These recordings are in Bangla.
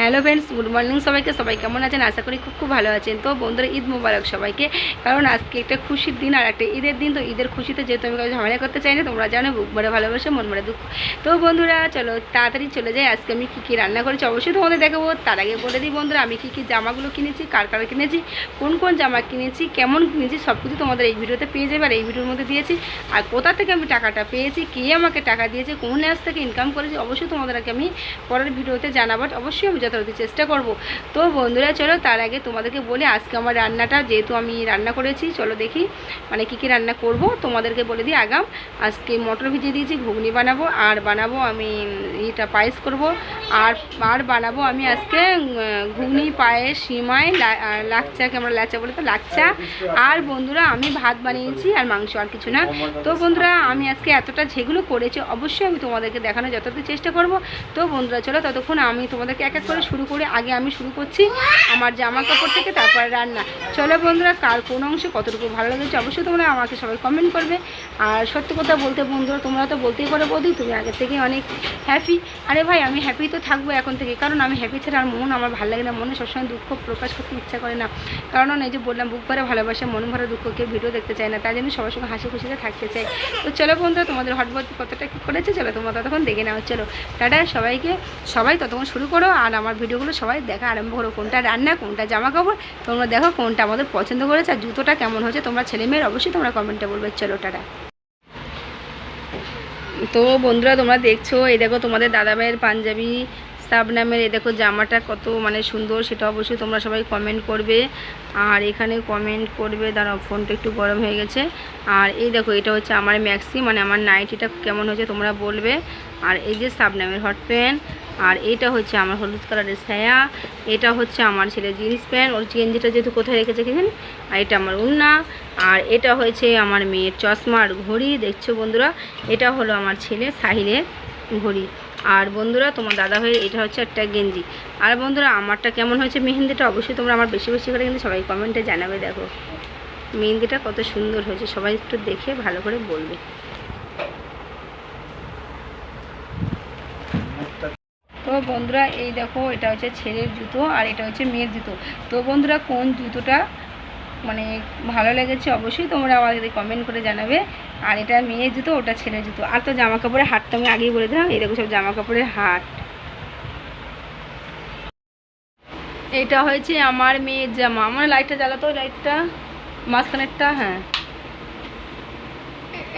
হ্যালো ফ্রেন্ডস, গুড মর্নিং সবাইকে। সবাই কেমন আছেন? আশা করি খুব খুব ভালো আছেন। তো বন্ধুরা, ঈদ মোবারক সবাইকে। কারণ আজকে একটা খুশির দিন আর একটা ঈদের দিন। তো ঈদের খুশিতে যেহেতু আমি কাউকে ঝামেলা করতে চাই না, তোমরা জানো, বুক ভরে ভালোবাসে, মন ভরে দুঃখ। তো বন্ধুরা, চলো তাড়াতাড়ি চলে যাই। আজকে আমি কী কী রান্না করেছি অবশ্যই তোমাদের দেখাবো। তার আগে বলে দিই বন্ধুরা, আমি কী কী জামাগুলো কিনেছি, কার কার কিনেছি, কোন কোন জামা কিনেছি, কেমন কিনেছি সব কিছু তোমাদের এই ভিডিওতে পেয়ে যাবে আর এই ভিডিওর মধ্যে দিয়েছি। আর কোথা থেকে আমি টাকাটা পেয়েছি, কে আমাকে টাকা দিয়েছে, কোন অ্যাপ থেকে ইনকাম করেছি, অবশ্যই তোমাদেরকে আমি পরের ভিডিওতে জানাবার অবশ্যই আমি যথাযথ চেষ্টা করব। তো বন্ধুরা, চলো তার আগে তোমাদেরকে বলি, আজকে আমার রান্নাটা যেহেতু আমি রান্না করেছি, চলো দেখি মানে কী কী রান্না করব। তোমাদেরকে বলে দিই আগাম, আজকে মটর ভিজিয়ে দিয়েছি, ঘুগনি বানাবো, আর বানাবো আমি এটা পায়েস করব, আর আর বানাবো আমি আজকে ঘুগনি, পায়েস, সিমাই লাচ্চাকে আমরা লাচ্চা বলে তো, লাচ্চা। আর বন্ধুরা, আমি ভাত বানিয়েছি আর মাংস আর কিছু না। তো বন্ধুরা, আমি আজকে এতটা যেগুলো করেছি, অবশ্যই আমি তোমাদেরকে দেখানোর যতটা চেষ্টা করব। তো বন্ধুরা, চলো ততক্ষণ আমি তোমাদেরকে এক এক করে শুরু করে আগে আমি শুরু করছি আমার জামা কাপড় থেকে তারপরে রান্না। চলো বন্ধুরা, কার কোন অংশে কতটুকু ভালো লেগেছে অবশ্যই তোমরা আমাকে সবাই কমেন্ট করবে। আর সত্যি কথা বলতে বন্ধুরা, তোমরা তো বলতেই পারো বৌদি, তুমি আগের থেকে অনেক হ্যাপি আরে ভাই, আমি হ্যাপি তো থাকব এখন থেকে, কারণ আমি হ্যাপি ছাড়া আর মন আমার ভালো লাগে না, মনে সবসময় দুঃখ প্রকাশ করতে ইচ্ছা করে না। কারণ এই যে বললাম, বুক ভরে ভালোবাসা, মন ভরে দুঃখকে ভিডিও দেখতে চাই না, তাই জন্য সবার সঙ্গে হাসি খুশিতে থাকতে চাই। তো চলো বন্ধুরা, তোমাদের হটবর্তি কতটা কী করেছে, চলো তোমরা ততক্ষণ দেখে নাও, চলো। টাটা, সবাইকে, সবাই ততক্ষণ শুরু করো, আর আমার ভিডিওগুলো সবাই দেখা আরম্ভ করো। কোনটা রান্না, কোনটা জামা কাপড় তোমরা দেখো কোনটা আমাদের পছন্দ করেছে, আর জুতোটা কেমন হয়েছে, তোমরা ছেলে মেয়ের অবশ্যই তোমরা কমেন্টে বলবে। চলো, টাটা। তো বন্ধুরা, তোমরা দেখছ, এই দেখো তোমাদের দাদা ভাইয়ের পাঞ্জাবি, সাব নামের, এই দেখো জামাটা কত মানে সুন্দর, সেটা অবশ্যই তোমরা সবাই কমেন্ট করবে। আর এখানে কমেন্ট করবে, দাঁড়াও, ফোনটা একটু গরম হয়ে গেছে। আর এই দেখো, এটা হচ্ছে আমার ম্যাক্সি মানে আমার নাইটিটা কেমন হয়েছে তোমরা বলবে। আর এই যে সাব নামের হট প্যান্ট আর এটা হচ্ছে আমার হলুদ কালারের ছায়া, এটা হচ্ছে আমার ছেলে জিন্স প্যান্ট, ওর গেঞ্জিটা যেহেতু কোথায় রেখেছে কিছেন আর এটা আমার উন্না, আর এটা হয়েছে আমার মেয়ের চশমার ঘড়ি, দেখছ বন্ধুরা? এটা হলো আমার ছেলে সাহিলের ঘড়ি। আর বন্ধুরা, তোমার দাদা ভাইয়ের এটা হচ্ছে একটা গেঞ্জি। আর বন্ধুরা, আমারটা কেমন হয়েছে মেহেন্দিটা অবশ্যই তোমরা আমার বেশি বেশি করে কিন্তু সবাই কমেন্টে জানাবে, দেখো। মেহেন্দিটা কত সুন্দর হয়েছে, সবাই একটু দেখে ভালো করে বলবে। বন্ধুরা, এই দেখো, এটা হচ্ছে ছেলের জুতো আর এটা হচ্ছে মেয়ের জুতো। তো বন্ধুরা, কোন জুতোটা মানে ভালো লেগেছে অবশ্যই তোমরা আমাদের কমেন্ট করে জানাবে। আর এটা মেয়ের জুতো, ওটা ছেলের জুতো। আর তো জামা কাপড়ের হাটটা আমি আগেই বলে দিলাম, এই দেখো সব জামা কাপড়ের হাট এটা হয়েছে আমার মেয়ের জামা। আমার লাইটটা জ্বালাতো লাইটটা মাঝখানেরটা হ্যাঁ।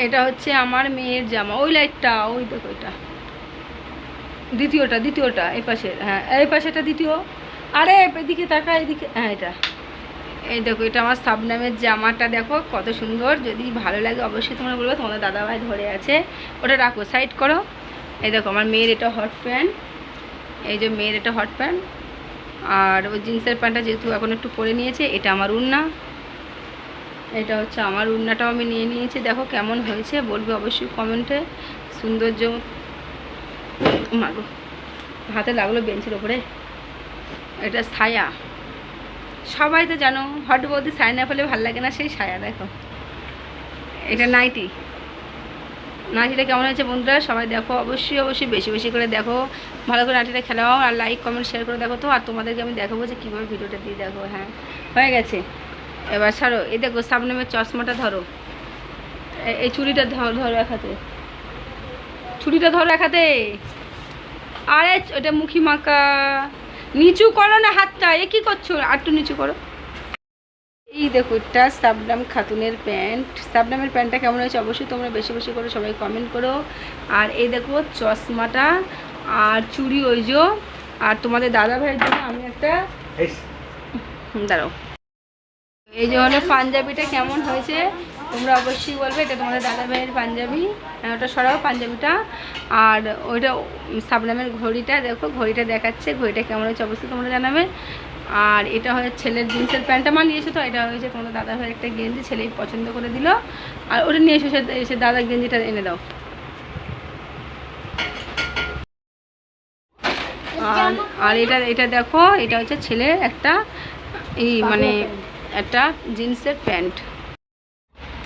এটা হচ্ছে আমার মেয়ের জামা। ওই লাইটটা ওই দেখো এটা। দ্বিতীয়টা দ্বিতীয়টা, এই পাশে হ্যাঁ এই পাশেটা দ্বিতীয়। আরে, এদিকে তাকা এদিকে হ্যাঁ এটা। এই দেখো, এটা আমার সাবনামের জামাটা, দেখো, কত সুন্দর। যদি ভালো লাগে, অবশ্যই তোমরা বলবে, তোমাদের দাদাভাই ধরে আছে। ওটা রাখো, সাইড করো। এই দেখো, আমার মেয়ের এটা হট প্যান্ট এই যে মেয়ের এটা হট প্যান্ট আর ওই জিন্সের প্যান্টটা যেহেতু এখন একটু পরে নিয়েছে, এটা আমার উন্না এটা হচ্ছে আমার উন্নাটাও আমি নিয়ে নিয়েছি। দেখো, কেমন হয়েছে, বলবে অবশ্যই কমেন্টে সৌন্দর্য মাগো হাতে লাগল বেঞ্চের ওপরে। এটা ছায়া। সবাই তো জানো, হট বৌদি ছায়া না ফেলে ভালো লাগে না সেই ছায়া, দেখো। এটা নাইটি। নাইটিটা কেমন হয়েছে বন্ধুরা, সবাই দেখো। অবশ্যই অবশ্যই বেশি বেশি করে দেখো। ভালো করে নাইটিটা খেলাও আর লাইক কমেন্ট শেয়ার করে দেখো তো। আর তোমাদেরকে আমি দেখাবো যে কীভাবে ভিডিওটা দিয়ে দেখো হ্যাঁ। হয়ে গেছে। এবার ছাড়ো। এই দেখো, সামনে চশমাটা ধরো। এই চুড়িটা ধরো ধরো এক হাতে। ছুরিটা ধরো হাতে আরে ওটা মুখি মাকা নিচু করো না হাতটা এ কি করছ? আর একটু নিচু করো। এই দেখো এটা সাবনাম খাতুনের প্যান্ট। সাবনামের প্যান্টটা কেমন হয়েছে অবশ্যই তোমরা বেশি বেশি করে সবাই কমেন্ট করো। আর এই দেখো চশমাটা আর চুড়ি ওই যে। আর তোমাদের দাদা ভাইয়ের জন্য আমি একটা দাঁড়াও। এই যে হলো পাঞ্জাবিটা কেমন হয়েছে? তোমরা অবশ্যই বলবে এটা তোমাদের দাদা ভাইয়ের পাঞ্জাবি। হ্যাঁ, ওটা সরাও পাঞ্জাবিটা। আর ওইটা সাবনামের ঘড়িটা দেখো ঘড়িটা দেখাচ্ছে ঘড়িটা কেমন হয়েছে অবশ্যই তোমরা জানাবে। আর এটা হচ্ছে ছেলের জিন্সের প্যান্টটা মা নিয়েছো তো এটা হয়েছে তোমাদের দাদা ভাইয়ের একটা গেঞ্জি ছেলেই পছন্দ করে দিল। আর ওটা নিয়ে এসে এসে দাদা গেঞ্জিটা এনে দাও। আর এটা এটা দেখো এটা হচ্ছে ছেলের একটা এই মানে একটা জিন্সের প্যান্ট।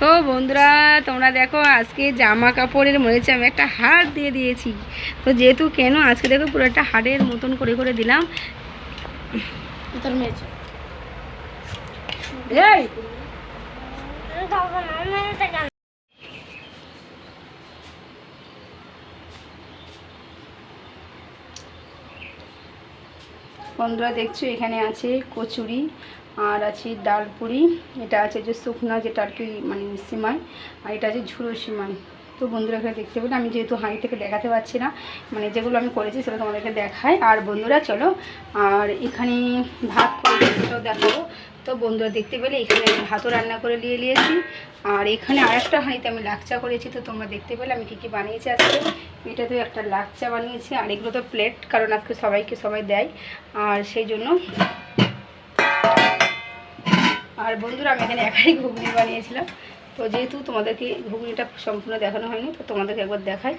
তো বন্ধুরা তোমরা দেখো আজকে জামা কাপড়ের মরেছে আমি একটা হার দিয়ে দিয়েছি। তো যেহেতু কেন আজকে দেখো পুরো একটা হাড়ের মতন করে করে দিলাম। বন্ধুরা দেখছ এখানে আছে কচুরি। আর আছে ডাল পুরি, এটা আছে যে শুকনা যেটা আর কি মানে সিমাই, আর এটা আছে ঝুড়ো সিমাই। তো বন্ধুরা এখানে দেখতে পেলে, আমি যেহেতু হাঁড়ি থেকে দেখাতে পারছি না মানে যেগুলো আমি করেছি সেটা তোমাদেরকে দেখাই। আর বন্ধুরা, চলো, আর এখানে ভাত সেটাও দেখাবো। তো বন্ধুরা, দেখতে পেলে, এখানে ভাতও রান্না করে নিয়ে নিয়েছি। আর এখানে আরেকটা হাঁড়িতে আমি লাকচা করেছি, তো তোমরা দেখতে পেলে, আমি কী কী বানিয়েছি আজকে। এটাতে একটা লাকচা বানিয়েছি, আর এগুলো তো প্লেট কারণ আজকে সবাইকে সবাই দেয়। আর সেই জন্য আর বন্ধুরা, আমি এখানে একাই ঘুগনি বানিয়েছিলাম। তো যেহেতু তোমাদেরকে ঘুগনিটা সম্পূর্ণ দেখানো হয়নি, তো তোমাদেরকে একবার দেখাই।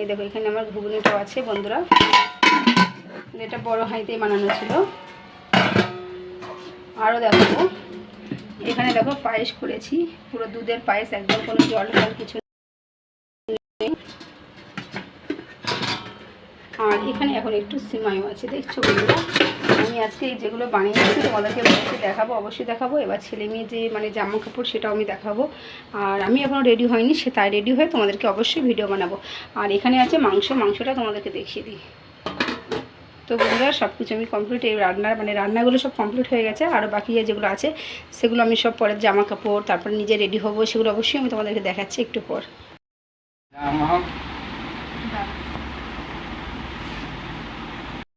এই দেখো, এখানে আমার ঘুগনিটাও আছে, বন্ধুরা। এটা বড় হাঁড়িতেই বানানো ছিল। আরও দেখো এখানে দেখো, পায়েস করেছি। পুরো দুধের পায়েস, একদম কোনো জল টল কিছু আর এখানে এখন একটু সিমাইও আছে, দেখছ বন্ধুরা? আমি আজকে যেগুলো বানিয়েছি তোমাদেরকে অবশ্যই দেখাবো অবশ্যই দেখাবো। এবার ছেলে মেয়ে যে মানে জামা কাপড় সেটাও আমি দেখাবো। আর আমি এখনও রেডি হয়নি, সে তাই রেডি হয়ে তোমাদেরকে অবশ্যই ভিডিও বানাবো। আর এখানে আছে মাংস, মাংসটা তোমাদেরকে দেখিয়ে দিই। তো বন্ধুরা সব কিছু আমি কমপ্লিট এই রান্নার মানে রান্নাগুলো সব কমপ্লিট হয়ে গেছে। আরও বাকি যেগুলো আছে, সেগুলো আমি সব পরে জামা কাপড়, তারপর নিজে রেডি হব, সেগুলো অবশ্যই আমি তোমাদেরকে দেখাচ্ছি একটু পর।